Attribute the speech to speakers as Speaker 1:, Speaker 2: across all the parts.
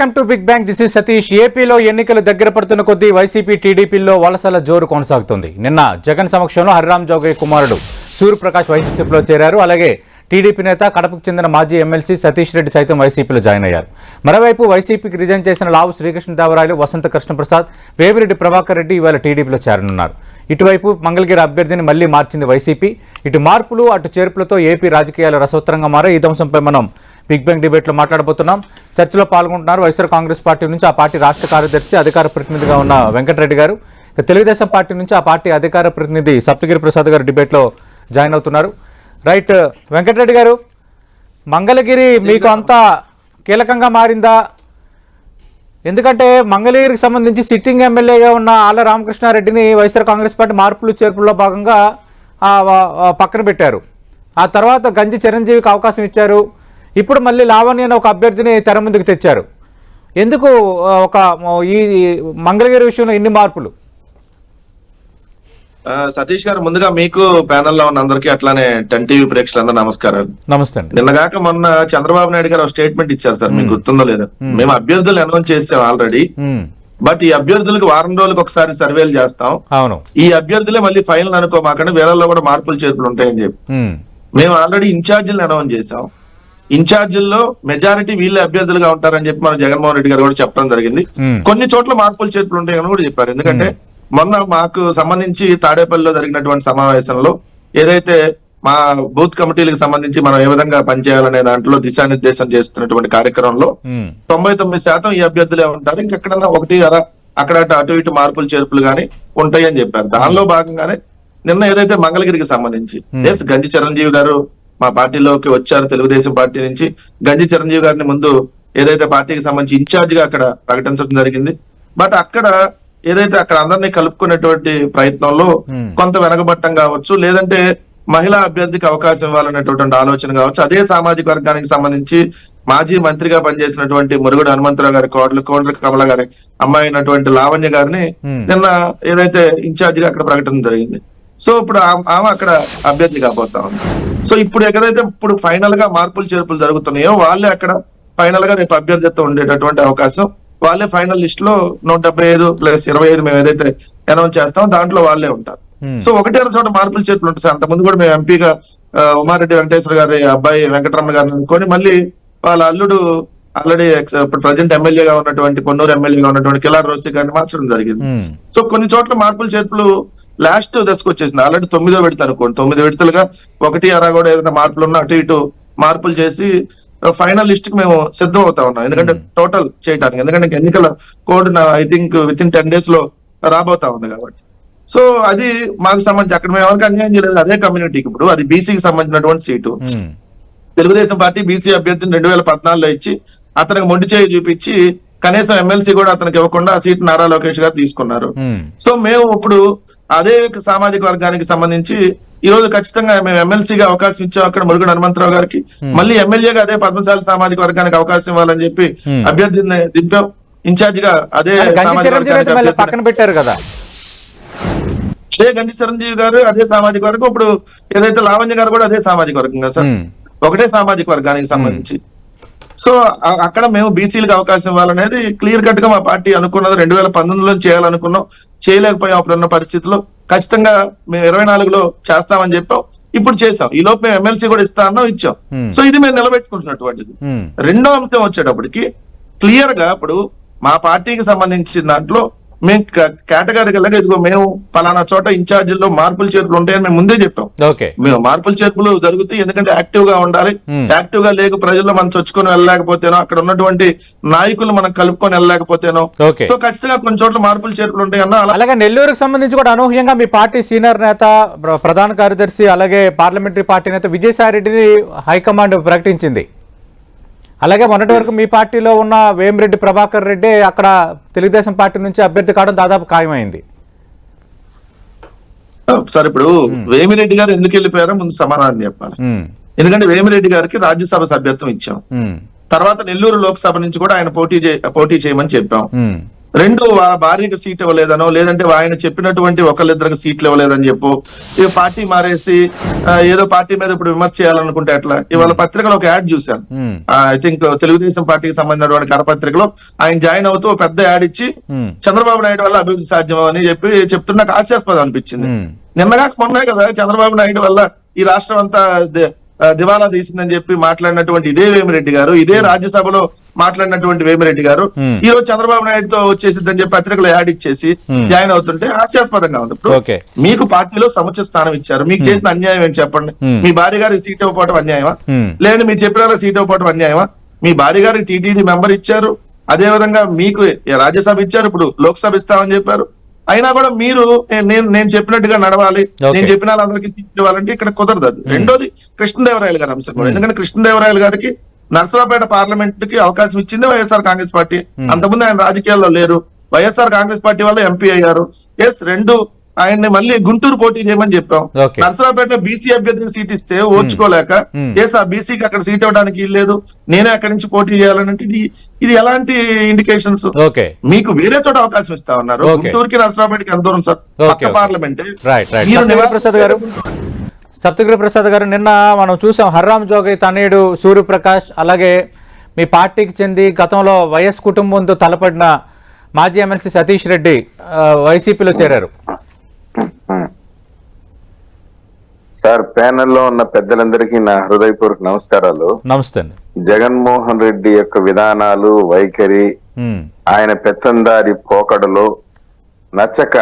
Speaker 1: Welcome to big bank this is Satish. ఏపీలో ఎన్నికలు దగ్గర పడుతున్న కొద్దీ వైసీపీ టీడీపీలో వలసల జోరు కొనసాగుతుంది. నిన్న జగన్ సమక్షంలో హరిరామ్ జోగయ్య కుమారుడు సూర్యప్రకాష్ వైసీపీలో చేరారు. అలాగే టీడీపీ నేత కడపకు చెందిన మాజీ ఎమ్మెల్సీ సతీష్ రెడ్డి సైతం వైసీపీలో జాయిన్ అయ్యారు. మరోవైపు వైసీపీకి రిజైన్ చేసిన లావు శ్రీకృష్ణదేవరాయలు వసంత కృష్ణప్రసాద్ వేమిరెడ్డి ప్రభాకర్ రెడ్డి ఇవాళ టీడీపీలో చేరనున్నారు. ఇటువైపు మంగళగిరి అభ్యర్థిని మళ్ళీ మార్చింది వైసీపీ. ఇటు మార్పులు అటు చేర్పులతో ఏపీ రాజకీయాలు రసవత్తరంగా మారే ఈ ధ్వంసంపై మనం బిగ్ బ్యాంగ్ డిబేట్లో మాట్లాడబోతున్నాం. చర్చలో పాల్గొంటున్నారు వైఎస్ఆర్ కాంగ్రెస్ పార్టీ నుంచి ఆ పార్టీ రాష్ట్ర కార్యదర్శి అధికార ప్రతినిధిగా ఉన్న వెంకటరెడ్డి గారు. తెలుగుదేశం పార్టీ నుంచి ఆ పార్టీ అధికార ప్రతినిధి సప్తగిరి ప్రసాద్ గారు డిబేట్లో జాయిన్ అవుతున్నారు. రైట్ వెంకటరెడ్డి గారు మంగళగిరి మీకు అంతా కీలకంగా మారిందా? ఎందుకంటే మంగళగిరికి సంబంధించి సిట్టింగ్ ఎమ్మెల్యేగా ఉన్న ఆళ్ళ రామకృష్ణారెడ్డిని వైఎస్ఆర్ కాంగ్రెస్ పార్టీ మార్పులు చేర్పుల్లో భాగంగా పక్కన పెట్టారు. ఆ తర్వాత గంజి చిరంజీవికి అవకాశం ఇచ్చారు. ఇప్పుడు మళ్ళీ లావణ్య అనే ఒక అభ్యర్థిని తెర ముందుకు తెచ్చారు. ఎందుకు ఒక ఈ మంగళగిరి విషయంలో ఇన్ని మార్పులు?
Speaker 2: సతీష్ గారు ముందుగా మీకు ప్యానెల్లో ఉన్న అందరికీ అట్లానే టెన్ టీవీ ప్రేక్షకులందరూ నమస్కారాలు.
Speaker 1: నమస్తే
Speaker 2: నిన్నగాక మొన్న చంద్రబాబు నాయుడు గారు ఒక స్టేట్మెంట్ ఇచ్చారు సార్ మీకు గుర్తుందో లేదో. మేము. అభ్యర్థులు అనౌన్స్ చేసాం ఆల్రెడీ. బట్ ఈ అభ్యర్థులకు వారం రోజులకు ఒకసారి సర్వేలు చేస్తాం.
Speaker 1: అవును.
Speaker 2: ఈ అభ్యర్థులే మళ్ళీ ఫైనల్ అనుకోమాకండి వేరేలో కూడా మార్పులు చేర్పులు ఉంటాయని చెప్పి. మేము ఆల్రెడీ ఇన్ఛార్జీలను అనౌన్స్ చేసాం. ఇన్ఛార్జీల్లో మెజారిటీ వీళ్ళే అభ్యర్థులుగా ఉంటారని చెప్పి మన జగన్మోహన్ రెడ్డి గారు కూడా చెప్పడం జరిగింది. కొన్ని చోట్ల మార్పులు చేర్పులు ఉంటాయని కూడా చెప్పారు. ఎందుకంటే మొన్న మాకు సంబంధించి తాడేపల్లిలో జరిగినటువంటి సమావేశంలో ఏదైతే మా బూత్ కమిటీలకు సంబంధించి మనం ఏ విధంగా పనిచేయాలనే దాంట్లో దిశానిర్దేశం చేస్తున్నటువంటి కార్యక్రమంలో తొంభై తొమ్మిది శాతం ఈ అభ్యర్థులే ఉంటారు. ఇంకెక్కడన్నా ఒకటి అర అక్కడ అటు ఇటు మార్పులు చేర్పులు గాని ఉంటాయి అని చెప్పారు. దానిలో భాగంగానే నిన్న ఏదైతే మంగళగిరికి సంబంధించి ఎస్ గంజి చిరంజీవి గారు మా పార్టీలోకి వచ్చారు తెలుగుదేశం పార్టీ నుంచి గంజి చిరంజీవి గారిని ముందు ఏదైతే పార్టీకి సంబంధించి ఇన్ఛార్జ్గా అక్కడ ప్రకటించడం జరిగింది బట్ అక్కడ ఏదైతే అక్కడ అందరినీ కలుపుకునేటువంటి ప్రయత్నంలో. కొంత వెనకబట్టం కావచ్చు లేదంటే మహిళా అభ్యర్థికి అవకాశం ఇవ్వాలనేటువంటి ఆలోచన కావచ్చు అదే సామాజిక వర్గానికి సంబంధించి మాజీ మంత్రిగా పనిచేసినటువంటి మురుగుడు హనుమంతరావు గారి కోడలు కోండ్ర కమల గారి అమ్మాయి అయినటువంటి లావణ్య గారిని. నిన్న ఏదైతే ఇన్ఛార్జ్గా అక్కడ ప్రకటన జరిగింది సో ఇప్పుడు ఆమె అక్కడ అభ్యర్థి కాబోతా ఉంది. సో ఇప్పుడు ఏదైతే ఇప్పుడు ఫైనల్గా మార్పులు చేర్పులు జరుగుతున్నాయో వాళ్ళే అక్కడ ఫైనల్గా రేపు అభ్యర్థిత్వం ఉండేటటువంటి అవకాశం. వాళ్ళే ఫైనల్ లిస్ట్లో నూట డెబ్బై ఐదు ప్లస్ ఇరవై ఐదు మేము ఏదైతే అనౌన్స్ చేస్తామో దాంట్లో వాళ్ళే ఉంటారు.
Speaker 1: ఉమ్,
Speaker 2: సో ఒకటే చోట మార్పులు చేర్పులు ఉంటాయి. సార్ అంతకుముందు కూడా మేము ఎంపీగా ఉమారెడ్డి వెంకటేశ్వర గారి అబ్బాయి వెంకటరమణ గారిని అనుకొని మళ్ళీ వాళ్ళ అల్లుడు ఆల్రెడీ ఇప్పుడు ప్రజెంట్ ఎమ్మెల్యేగా ఉన్నటువంటి కొన్నూరు ఎమ్మెల్యేగా ఉన్నటువంటి కిలార్ రోసి గారిని మార్చడం జరిగింది.
Speaker 1: ఉమ్,
Speaker 2: సో కొన్ని చోట్ల మార్పులు చేర్పులు లాస్ట్ దశకు వచ్చేసింది ఆల్రెడీ తొమ్మిదో విడత అనుకోండి. తొమ్మిది విడతలుగా ఒకటి అరా కూడా ఏదైనా మార్పులు ఉన్నా అటు ఇటు మార్పులు చేసి ఫైనల్ లిస్ట్కి మేము సిద్ధం అవుతా ఉన్నాం. ఎందుకంటే టోటల్ చేయడానికి ఎందుకంటే ఎన్నికల code I think with in ten డేస్లో రాబోతా ఉంది కాబట్టి. సో అది మాకు సంబంధించి అక్కడ మేము ఎవరికి అన్యాయం చేయలేదు. అదే కమ్యూనిటీకి ఇప్పుడు. అది బీసీకి సంబంధించినటువంటి seat
Speaker 1: um,
Speaker 2: Telugu Desam party BC అభ్యర్థిని రెండు వేల పద్నాలుగులో ఇచ్చి అతనికి మొండి చేయి చూపించి కనీసం ఎమ్మెల్సీ కూడా అతనికి ఇవ్వకుండా ఆ సీట్ నారా లోకేష్ గారు తీసుకున్నారు.
Speaker 1: ఉమ్,
Speaker 2: సో మేము ఇప్పుడు అదే సామాజిక వర్గానికి సంబంధించి ఈ రోజు ఖచ్చితంగా మేము ఎమ్మెల్సీగా అవకాశం ఇచ్చాం అక్కడ మురుగుడు హనుమంతరావు గారికి. మళ్ళీ ఎమ్మెల్యేగా అదే పద్మశాలి సామాజిక వర్గానికి అవకాశం ఇవ్వాలని చెప్పి
Speaker 1: Hmm.
Speaker 2: అభ్యర్థిని దింపాం. ఇన్ఛార్జ్గా అదే
Speaker 1: గంజి పక్కన పెట్టారు కదా.
Speaker 2: అదే గండి చిరంజీవి గారు అదే సామాజిక వర్గం. ఇప్పుడు ఏదైతే లావణ్య గారు కూడా అదే సామాజిక వర్గం కదా సార్.
Speaker 1: ఉమ్,
Speaker 2: ఒకటే సామాజిక వర్గానికి సంబంధించి. సో అక్కడ మేము బీసీలకు అవకాశం ఇవ్వాలనేది క్లియర్ కట్గా మా పార్టీ అనుకున్నది. రెండు వేల పంతొమ్మిదిలో చేయాలనుకున్నాం. చేయలేకపోయాం అప్పుడున్న పరిస్థితిలో ఖచ్చితంగా మేము ఇరవై నాలుగులో చేస్తామని చెప్పాం ఇప్పుడు చేసాం ఈ లోపు మేము ఎమ్మెల్సీ కూడా ఇస్తా అన్నాం ఇచ్చాం. సో ఇది మేము నిలబెట్టుకుంటున్నటువంటిది. రెండో అంశం వచ్చేటప్పటికి క్లియర్గా ఇప్పుడు మా పార్టీకి సంబంధించిన దాంట్లో మేము కేటగిరికల్గా ఇదిగో మేము పలానా చోట ఇన్ఛార్జీల్లో మార్పులు చేర్పులు ఉంటాయని మేము ముందే చెప్పాం.
Speaker 1: ఓకే.
Speaker 2: మేము మార్పులు చేర్పులు జరుగుతాయి ఎందుకంటే యాక్టివ్గా ఉండాలి. యాక్టివ్గా లేక ప్రజల్లో మనం చొచ్చుకొని వెళ్ళలేకపోతేనో అక్కడ ఉన్నటువంటి నాయకులు మనం కలుపుకొని వెళ్ళలేకపోతేనో. సో ఖచ్చితంగా కొన్ని చోట్ల మార్పులు చేర్పులు ఉంటాయి అన్న అలా
Speaker 1: అలాగే నెల్లూరుకు సంబంధించి కూడా అనూహ్యంగా మీ పార్టీ సీనియర్ నేత ప్ర- ప్రధాన కార్యదర్శి అలాగే పార్లమెంటరీ పార్టీ నేత విజయసాయి రెడ్డిని హైకమాండ్ ప్రకటించింది. అలాగే మొన్నటి వరకు మీ పార్టీలో ఉన్న వేమిరెడ్డి ప్రభాకర్ రెడ్డి అక్కడ తెలుగుదేశం పార్టీ నుంచి అభ్యర్థి కావడం దాదాపు ఖాయమైంది.
Speaker 2: సార్ ఇప్పుడు వేమిరెడ్డి గారు ఎందుకు వెళ్ళిపోయారో ముందు సమాధానం చెప్పాలి. ఎందుకంటే వేమిరెడ్డి గారికి రాజ్యసభ సభ్యత్వం ఇచ్చాం. తర్వాత నెల్లూరు లోక్సభ నుంచి కూడా ఆయన పోటీ పోటీ చేయమని చెప్పాం. రెండు వాళ్ళ భార్యకి సీట్ ఇవ్వలేదనో లేదంటే ఆయన చెప్పినటువంటి ఒకళ్ళిద్దరికి సీట్లు ఇవ్వలేదని చెప్పు. ఇక పార్టీ మారేసి ఏదో పార్టీ మీద ఇప్పుడు విమర్శ చేయాలనుకుంటే అట్లా ఇవాళ పత్రికలో ఒక యాడ్ చూశాను. ఐ థింక్ తెలుగుదేశం పార్టీకి సంబంధించినటువంటి కరపత్రికలో ఆయన జాయిన్ అవుతూ పెద్ద యాడ్ ఇచ్చి చంద్రబాబు నాయుడు వల్ల అభివృద్ధి సాధ్యం అని చెప్పి చెప్తున్న నాకు హాస్యాస్పదం అనిపించింది. నిన్నగా మొన్నే కదా చంద్రబాబు నాయుడు వల్ల ఈ రాష్ట్రం అంతా దివాలా తీసిందని చెప్పి మాట్లాడినటువంటి ఇదే వేమిరెడ్డి గారు ఇదే రాజ్యసభలో మాట్లాడినటువంటి వేమిరెడ్డి గారు
Speaker 1: Hmm.
Speaker 2: ఈ రోజు చంద్రబాబు నాయుడుతో వచ్చేసిద్దని చెప్పి పత్రికలో యాడ్ ఇచ్చేసి
Speaker 1: Hmm.
Speaker 2: జాయిన్ అవుతుంటే హాస్యాస్పదంగా ఉంది. ఇప్పుడు మీకు పార్టీలో సముచిత స్థానం ఇచ్చారు. మీకు చేసిన అన్యాయం ఏంటి చెప్పండి?
Speaker 1: Hmm.
Speaker 2: మీ భార్య గారికి సీట్ ఇవ్వకపోవడం అన్యాయమా? లేదంటే మీరు చెప్పిన సీట్ ఇవ్వకపోవడం అన్యాయమా? మీ భార్య గారికి టీటీడీ మెంబర్ ఇచ్చారు. అదే విధంగా మీకు రాజ్యసభ ఇచ్చారు. ఇప్పుడు లోక్సభ ఇస్తామని చెప్పారు. అయినా కూడా మీరు నేను నేను చెప్పినట్టుగా నడవాలి. నేను చెప్పిన వాళ్ళందరికీ ఇవ్వాలంటే ఇక్కడ కుదరదు అది. రెండోది కృష్ణదేవరాయలు గారి అంశం కూడా. ఎందుకంటే కృష్ణదేవరాయలు గారికి నర్సరావుపేట పార్లమెంట్కి అవకాశం ఇచ్చింది వైఎస్ఆర్ కాంగ్రెస్ పార్టీ. అంతకుముందు ఆయన రాజకీయాల్లో లేరు. వైఎస్ఆర్ కాంగ్రెస్ పార్టీ వల్ల ఎంపీ అయ్యారు. ఎస్ రెండు ఆయన్ని మళ్ళీ గుంటూరు పోటీ చేయమని చెప్పాం.
Speaker 1: Okay.
Speaker 2: నర్సరావుపేటలో బీసీ అభ్యర్థికి సీట్ ఇస్తే ఓర్చుకోలేక. ఎస్ ఆ బీసీకి అక్కడ సీట్ ఇవ్వడానికి లేదు నేనే అక్కడి నుంచి పోటీ చేయాలంటే ఇది ఇది ఎలాంటి ఇండికేషన్స్
Speaker 1: ఓకే.
Speaker 2: మీకు వేరే చోట అవకాశం ఇస్తా ఉన్నారు. గుంటూరుకి నర్సరావుపేటకి ఎంత దూరం సార్? పక్క. పార్లమెంట్?
Speaker 1: గారు. సప్తగిరి ప్రసాద్ గారు నిన్న మనం చూసాం హర్రామ్ జోగి తనయుడు సూర్యప్రకాష్ అలాగే మీ పార్టీకి చెంది గతంలో వైఎస్ కుటుంబంతో తలపడిన మాజీ ఎమ్మెల్సీ సతీష్ రెడ్డి వైసీపీలో చేరారు.
Speaker 3: సార్ ప్యానెల్లో ఉన్న పెద్దలందరికీ నా హృదయపూర్వక నమస్కారాలు.
Speaker 1: నమస్తే అండి.
Speaker 3: జగన్మోహన్ రెడ్డి యొక్క విధానాలు వైఖరి ఆయన పెత్తందారి పోకడలు నచ్చక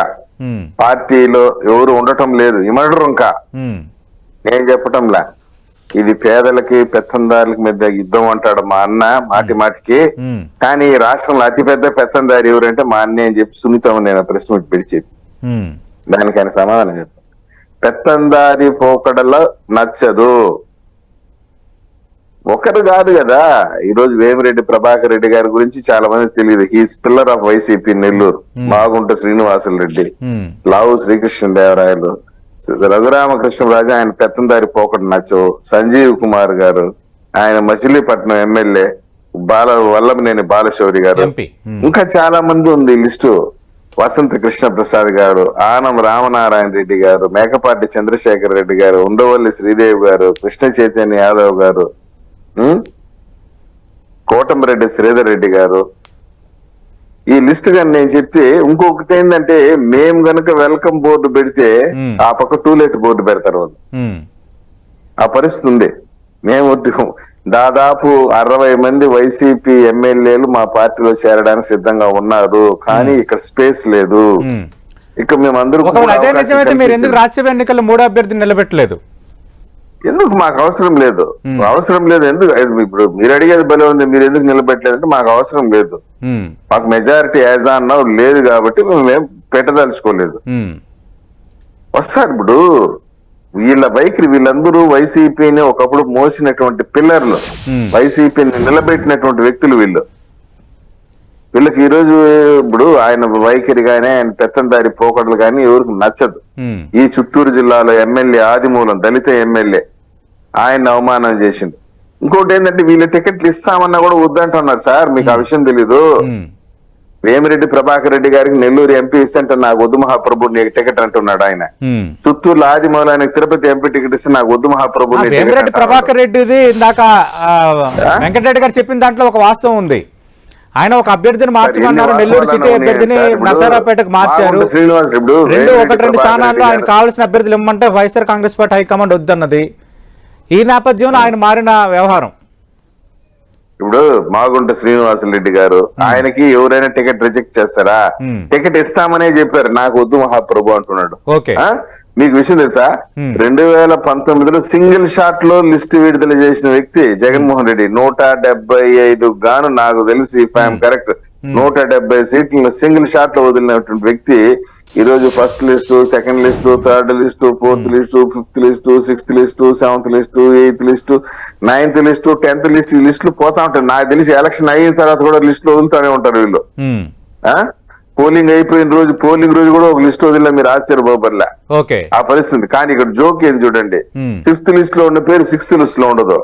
Speaker 3: పార్టీలో ఎవరు ఉండటం లేదు. ఇమడరు ఇంకా. నేను చెప్పటంలా. ఇది పేదలకి పెత్తందారులకి మీద యుద్ధం అంటాడు మా అన్న మాటి మాటికి. కానీ ఈ రాష్ట్రంలో అతిపెద్ద పెత్తందారి ఎవరంటే మా అన్నయ్య అని చెప్పి సునీతం నేను మీట్ పెట్టి చెప్పి. దానికి ఆయన సమాధానం చెప్పాలి పెత్తందారి పోకడలో నచ్చదు. ఒకరు కాదు కదా. ఈ రోజు వేమిరెడ్డి ప్రభాకర్ రెడ్డి గారి గురించి చాలా మంది తెలియదు he's pillar of YCP Nellore. Magunta Srinivasulu Reddy.
Speaker 1: ఉమ్,
Speaker 3: లావు శ్రీకృష్ణదేవరాయలు. రఘురామకృష్ణరాజు ఆయన పెత్తందారి పోకడ నచ్చవు. సంజీవ్ కుమార్ గారు ఆయన మచిలీపట్నం ఎమ్మెల్యే బాల వల్లభనేని బాలశౌరి గారు.
Speaker 1: ఉమ్,
Speaker 3: ఇంకా చాలా మంది ఉంది లిస్టు. వసంత కృష్ణ ప్రసాద్ గారు ఆనం రామనారాయణ రెడ్డి గారు మేకపాటి చంద్రశేఖర్ రెడ్డి గారు ఉండవల్లి శ్రీదేవి గారు కృష్ణ చైతన్య యాదవ్ గారు ఉం? కోటమిరెడ్డి శ్రీధర్ రెడ్డి గారు ఈ లిస్ట్ కానీ నేను చెప్తే ఇంకొకటి ఏంటంటే మేము గనక వెల్కమ్ బోర్డు పెడితే. ఆ పక్క టూలెట్ బోర్డు పెడతారు వాళ్ళు ఆ పరిస్థితి ఉంది మేము దాదాపు అరవై మంది వైసీపీ ఎమ్మెల్యేలు మా పార్టీలో చేరడానికి సిద్ధంగా ఉన్నారు. కానీ ఇక్కడ స్పేస్ లేదు. ఇక మేమందరూ.
Speaker 1: రాజ్యసభ ఎన్నికల్లో మూడో అభ్యర్థిని నిలబెట్టలేదు?
Speaker 3: ఎందుకు? మాకు అవసరం లేదు. అవసరం లేదు. ఎందుకు? ఇప్పుడు మీరు అడిగేది భలే ఉంది. మీరు ఎందుకు నిలబెట్టలేదంటే మాకు అవసరం లేదు. మాకు మెజారిటీ యాజ్ అన్న లేదు కాబట్టి మేము పెట్టదలుచుకోలేదు. వస్తారు ఇప్పుడు. వీళ్ళ వైఖరి వీళ్ళందరూ వైసీపీని ఒకప్పుడు మోసినటువంటి పిల్లర్లు. వైసీపీని నిలబెట్టినటువంటి వ్యక్తులు వీళ్ళు. వీళ్ళకి ఈ రోజు ఇప్పుడు ఆయన వైఖరి గానీ ఆయన పెత్తందారి పోకడలు గానీ ఎవరికి నచ్చదు. ఈ చిత్తూరు జిల్లాలో ఎమ్మెల్యే ఆదిమూలం దళిత ఎమ్మెల్యే ఆయన అవమానం చేసిండు. ఇంకోటి ఏంటంటే వీళ్ళ టికెట్లు ఇస్తామన్నా కూడా వద్దంటున్నారు సార్ మీకు ఆ విషయం తెలీదు. వేమిరెడ్డి ప్రభాకర్ రెడ్డి గారికి నెల్లూరు ఎంపీ ఇస్తే నాకు వద్దు మహాప్రభు టికెట్ అంటున్నాడు ఆయన.
Speaker 1: ఉమ్.
Speaker 3: చిత్తూరులో ఆదిమూలానికి తిరుపతి ఎంపీ టికెట్ ఇస్తే నాకు వద్దు మహాప్రభు
Speaker 1: వేమిరెడ్డి. ప్రభాకర్ రెడ్డిది ఇందాక వెంకటరెడ్డి గారు చెప్పిన దాంట్లో ఒక వాస్తవం ఉంది. ఆయన ఒక అభ్యర్థిని మార్చమన్నారు
Speaker 3: ఎన్ని
Speaker 1: నెల్లూరు సిటీ అభ్యర్థిని నసారాపేటకు మార్చారు. రెండు ఒకటి రెండు స్థానాల్లో ఆయన కావాల్సిన అభ్యర్థులు ఇమ్మంటే YSR Congress party high command వద్దన్నది. ఈ నేపథ్యంలో ఆయన మారిన వ్యవహారం.
Speaker 3: ఇప్పుడు మాగుంట శ్రీనివాసులు రెడ్డి గారు ఆయనకి ఎవరైనా టికెట్ రిజెక్ట్ చేస్తారా. టికెట్ ఇస్తామనే చెప్పారు. నాకు వద్దు మహాప్రభు అంటున్నాడు? మీకు విషయం తెలుసా. రెండు వేల పంతొమ్మిదిలో సింగిల్ షాట్లో లిస్ట్ విడుదల చేసిన వ్యక్తి జగన్మోహన్ రెడ్డి. నూట డెబ్బై ఐదు గాను నాకు తెలిసి ఫ్యామ్ కరెక్ట్. నూట డెబ్బై సీట్లను సింగిల్ షాట్లో వదిలినటువంటి వ్యక్తి ఈ రోజు first list second list third list fourth list fifth list sixth list seventh list eighth list ninth list tenth list ఈ లిస్టులు పోతా ఉంటాయి. నాకు తెలిసి ఎలక్షన్ అయిన తర్వాత కూడా లిస్టులు వదులుతూనే ఉంటారు వీళ్ళు. పోలింగ్ అయిపోయిన రోజు పోలింగ్ రోజు కూడా ఒక లిస్ట్ వదిలే మీరు ఆశ్చర్యపోబర్లే
Speaker 1: ఓకే.
Speaker 3: ఆ పరిస్థితి ఉంది. కానీ ఇక్కడ జోక్ ఏం చూడండి. ఫిఫ్త్ లిస్ట్లో ఉన్న పేరు సిక్స్త్ లిస్ట్లో ఉండదు.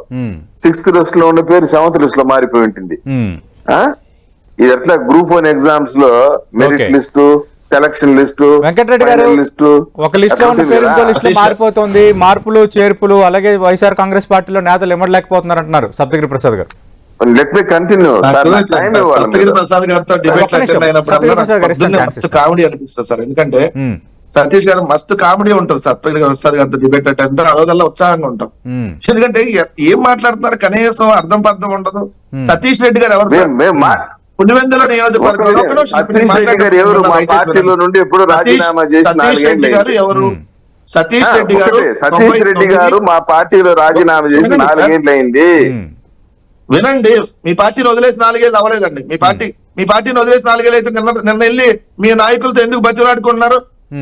Speaker 3: సిక్స్త్ లిస్ట్లో ఉన్న పేరు సెవెంత్ లిస్ట్లో మారిపోయి ఉంటుంది. ఇది ఎట్లా? గ్రూప్ వన్ ఎగ్జామ్స్లో merit. List selection list
Speaker 1: Venkatareddy గారు
Speaker 3: లిస్టు.
Speaker 1: ఒక లిస్ట్లో ఉన్న పేరు ఇంకో లిస్ట్ మారిపోతుంది. మార్పులు చేర్పులు అలాగే వైఎస్ఆర్ కాంగ్రెస్ పార్టీలో నేతలు ఇమ్మడలేకపోతున్నారు అంటున్నారు సప్తగిరి ప్రసాద్ గారు.
Speaker 3: Let me continue sir time ఇవ్వాలి.
Speaker 2: ప్రసాద్ గారితో డిబేట్. అటెండ్ అయినప్పుడు. కామెడీ అనిపిస్తుంది సార్. ఎందుకంటే సతీష్ గారు మస్తు కామెడీ ఉంటుంది సప్తగిరి ప్రసాద్ గారితో డిబేట్ అటెండ్ ఆ రోజుల్లో ఉత్సాహంగా ఉంటాం. ఎందుకంటే ఏం మాట్లాడుతున్నారు? కనీసం అర్థం పర్థం ఉండదు. సతీష్ రెడ్డి గారు ఎవరు పులివెందుల నియోజకవర్గంలో
Speaker 3: సతీష్ రెడ్డి గారు ఎవరు? మా. పార్టీలో నుండి ఎప్పుడు రాజీనామా చేసి
Speaker 2: సతీష్
Speaker 3: నాలుగేళ్ళు
Speaker 2: రెడ్డి గారు
Speaker 3: అయింది.
Speaker 2: ఎవరు. సతీష్ రెడ్డి గారు
Speaker 3: సతీష్ రెడ్డి గారు మా పార్టీలో రాజీనామా చేసి. నాలుగేళ్ళు అయింది.
Speaker 2: వినండి మీ పార్టీని వదిలేసి నాలుగేళ్ళు అవ్వలేదండి. మీ పార్టీ మీ పార్టీని వదిలేసి నాలుగేళ్ళు అయితే నిన్న నిన్న వెళ్ళి మీ నాయకులతో ఎందుకు బతిలాడుకున్నారు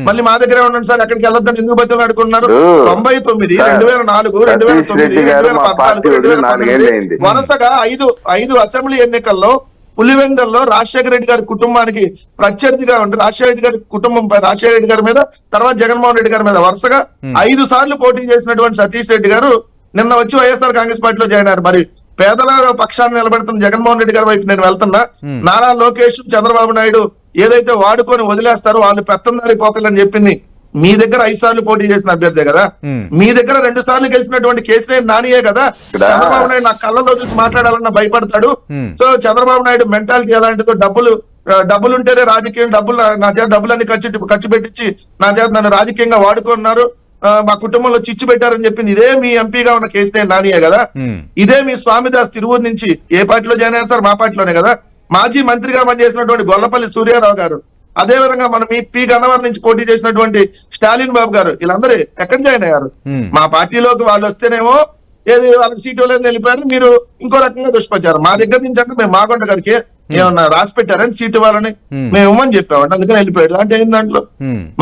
Speaker 2: మళ్ళీ మా దగ్గరే ఉండండి సార్ అక్కడికి వెళ్ళొద్దని ఎందుకు బతిలాడుకున్నారు
Speaker 3: ఇప్పుడు
Speaker 2: తొంభై తొమ్మిది రెండు వేల నాలుగు రెండు వేల తొమ్మిది రెండు వేల
Speaker 3: మా
Speaker 2: పద్నాలుగు రెండు వేల పంతొమ్మిది. వరుసగా ఐదు ఐదు అసెంబ్లీ ఎన్నికల్లో పులివెందల్లో రాజశేఖర రెడ్డి గారి కుటుంబానికి ప్రత్యర్థిగా ఉండి రాజశేఖర రెడ్డి గారి కుటుంబం రాజశేఖర రెడ్డి గారి మీద తర్వాత జగన్మోహన్ రెడ్డి గారి మీద వరుసగా ఐదు సార్లు పోటీ చేసినటువంటి సతీష్ రెడ్డి గారు నిన్న వచ్చి వైఎస్ఆర్ కాంగ్రెస్ పార్టీలో జాయిన్ అయ్యారు. మరి పేదల పక్షాన్ని నిలబెడుతున్న జగన్మోహన్ రెడ్డి గారి వైపు నేను వెళ్తున్నా. నారా లోకేష్ చంద్రబాబు నాయుడు ఏదైతే వాడుకొని వదిలేస్తారో వాళ్ళు పెత్తందారి పోకలని చెప్పింది మీ దగ్గర ఐదు సార్లు పోటీ చేసిన అభ్యర్థే కదా.
Speaker 1: Hmm.
Speaker 2: మీ దగ్గర రెండు సార్లు గెలిచినటువంటి కేసీఆర్ నానియే కదా. చంద్రబాబు నాయుడు నా కళ్ళలో చూసి మాట్లాడాలన్న భయపడతాడు.
Speaker 1: Hmm.
Speaker 2: So Chandrababu Naidu mentality ఎలాంటిదో డబ్బులు ఆ, డబ్బులు ఉంటేనే రాజకీయం డబ్బులు నా- చేత డబ్బులన్నీ ఖర్చు ఖర్చు పెట్టించి నా చేత నన్ను రాజకీయంగా వాడుకున్నారు. మా కుటుంబంలో చిచ్చు పెట్టారని చెప్పింది. ఇదే మీ ఎంపీగా ఉన్న కేసీఆర్ నానియే కదా. ఇదే మీ స్వామిదాస్ తిరువూరు నుంచి ఏ పార్టీలో జాయిన్ అయ్యారు సార్ మా పార్టీలోనే కదా. మాజీ మంత్రిగా పనిచేసినటువంటి గొల్లపల్లి సూర్యారావు గారు అదే విధంగా మన మీ పి గన్నవరం నుంచి పోటీ చేసినటువంటి స్టాలిన్ బాబు గారు వీళ్ళందరూ ఎక్కడ జాయిన్ అయ్యారు? మా పార్టీలోకి వాళ్ళు వస్తేనేమో ఏది వాళ్ళకి సీటు వెళ్ళిపోయారు మీరు ఇంకో రకంగా దుష్పచ్చారు మా దగ్గర నుంచి అంటే మేము మాగొండ గారికి ఏమన్నా రాసి పెట్టారని సీటు ఇవ్వాలని. మేము. ఇవ్వమని చెప్పామండి అందుకని వెళ్ళిపోయాడు. అంటే ఏంటి దాంట్లో.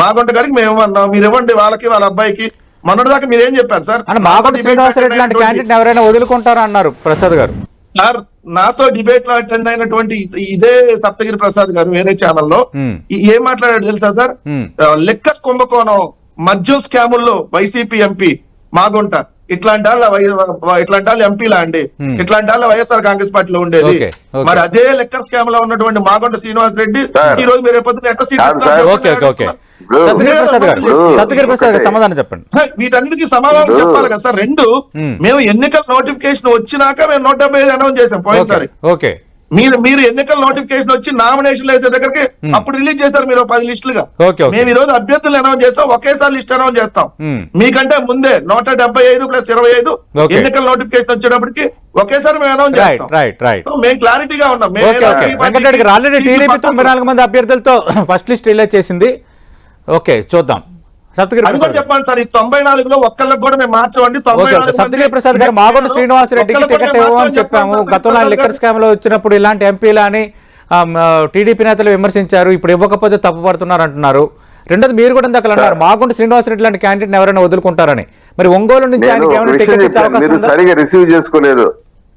Speaker 2: మాగొండ గారికి మేము ఇవ్వన్నాం మీరు ఇవ్వండి వాళ్ళకి వాళ్ళ అబ్బాయికి. మొన్నటిదాకా మీరు ఏం చెప్పారు సార్?
Speaker 1: అంటే మాగొండ శ్రీనివాసరెడ్డి లాంటి క్యాండిడేట్ ఎవరైనా వదులుకుంటారా అన్నారు ప్రసాద్ గారు.
Speaker 2: సార్ నాతో డిబేట్లో అటెండ్ అయినటువంటి ఇదే సప్తగిరి ప్రసాద్ గారు వేరే ఛానల్లో ఏం మాట్లాడాడు తెలుసా సార్? లెక్క కుంభకోణం మద్యం స్కాముల్లో వైసీపీ ఎంపీ మాగుంట. ఇట్లాంటి వాళ్ళ ఇట్లాంటి వాళ్ళు ఎంపీలా అండి. ఇట్లాంటి వాళ్ళ వైఎస్ఆర్ కాంగ్రెస్ పార్టీలో ఉండేది. మరి అదే లెక్కర్ స్కామ్లో ఉన్నటువంటి మాగుంట శ్రీనివాస్ రెడ్డి. ఈ రోజు మీరు సీట్
Speaker 1: గారు
Speaker 3: ఒకటే.
Speaker 1: సమాధానం చెప్పండి.
Speaker 2: సార్, వీటన్నిటికీ సమాధానం చెప్పాలి కదా సార్. రెండు. మేము ఎన్నికల నోటిఫికేషన్ వచ్చినాక మేము నూట డెబ్బై ఐదు అనౌన్స్ చేసాం పోయినసారి.
Speaker 1: ఓకే.
Speaker 2: మీరు మీరు ఎన్నికల నోటిఫికేషన్ వచ్చి నామినేషన్ వేసే దగ్గరికి
Speaker 1: Hmm.
Speaker 2: అప్పుడు రిలీజ్ చేశారు మీరు పది లిస్టులుగా. మేము ఈ రోజు అభ్యర్థులు అనౌన్స్ చేస్తాం ఒకేసారి లిస్ట్ అనౌన్స్ చేస్తాం.
Speaker 1: ఉమ్,
Speaker 2: మీకంటే ముందే నూట డెబ్బై ఐదు ప్లస్ ఇరవై ఐదు. ఎన్నికల నోటిఫికేషన్ వచ్చేటప్పటికి ఒకేసారి మేము అనౌన్స్ చేస్తాం. మేము క్లారిటీగా ఉన్నాం. మేము
Speaker 1: ఆల్రెడీ టీడీపీ తొంభై నాలుగు మంది అభ్యర్థులతో ఫస్ట్ లిస్ట్ రిలీజ్ చేసింది. ఓకే చూద్దాం.
Speaker 2: అది కూడా
Speaker 1: ప్రసాద్ గారు.
Speaker 2: చెప్పండి సార్. ఈ తొంభై నాలుగులో ఒక్కళ్ళకి కూడా మేము
Speaker 1: ప్రసాద్ గారు మాగొండ శ్రీనివాస్ రెడ్డికి టికెట్ ఇవ్వమని చెప్పాము. గతంలో లిక్కర్. స్కామ్లో వచ్చినప్పుడు ఇలాంటి ఎంపీలు అని టీడీపీ నేతలు విమర్శించారు. ఇప్పుడు ఇవ్వకపోతే తప్పుపడుతున్నారు అంటున్నారు. రెండోది మీరు కూడా ఇందాక అన్నారు మాగుంట శ్రీనివాస్ రెడ్డి లాంటి క్యాండిడేట్ ఎవరైనా వదులుకుంటారని. మరి ఒంగోలు నుంచి ఆయనకి ఏమైనా
Speaker 3: రిసీవ్ చేసుకోలేదు.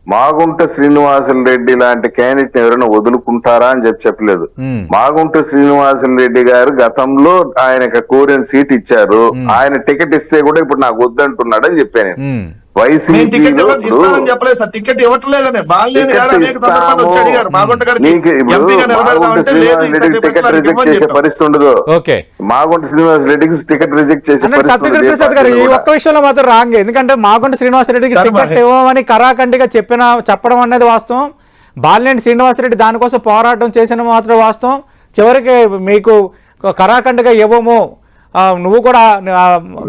Speaker 3: మాగుంట శ్రీనివాసులు రెడ్డి లాంటి క్యాండిడేట్ ఎవరైనా వదులుకుంటారా అని చెప్పి చెప్పలేదు. మాగుంట శ్రీనివాసులు రెడ్డి గారు గతంలో ఆయనకు కోరిన సీట్ ఇచ్చారు. ఆయన టికెట్ ఇస్తే కూడా ఇప్పుడు నాకు వద్దంటున్నాడు అని చెప్పాను
Speaker 2: టికెట్
Speaker 3: శ్రీనివాస్ రెడ్డికి రిజెక్ట్ చేసే. పరిస్థితి ఉండదు.
Speaker 1: ఓకే.
Speaker 3: మాగుంట శ్రీనివాస్ రెడ్డికి టికెట్ రిజెక్ట్ చేసే పరిస్థితి
Speaker 1: ఈ. ఒక్క విషయంలో మాత్రం రాంగ్. ఎందుకంటే మాగుంట శ్రీనివాసరెడ్డికి
Speaker 2: సార్,
Speaker 1: టికెట్ ఇవ్వమని కరాఖండిగా చెప్పిన చెప్పడం అనేది వాస్తవం. బాలినేని శ్రీనివాసరెడ్డి దానికోసం పోరాటం చేసిన మాత్రం వాస్తవం. చివరికి మీకు కరాఖండిగా ఇవ్వము. నువ్వు కూడా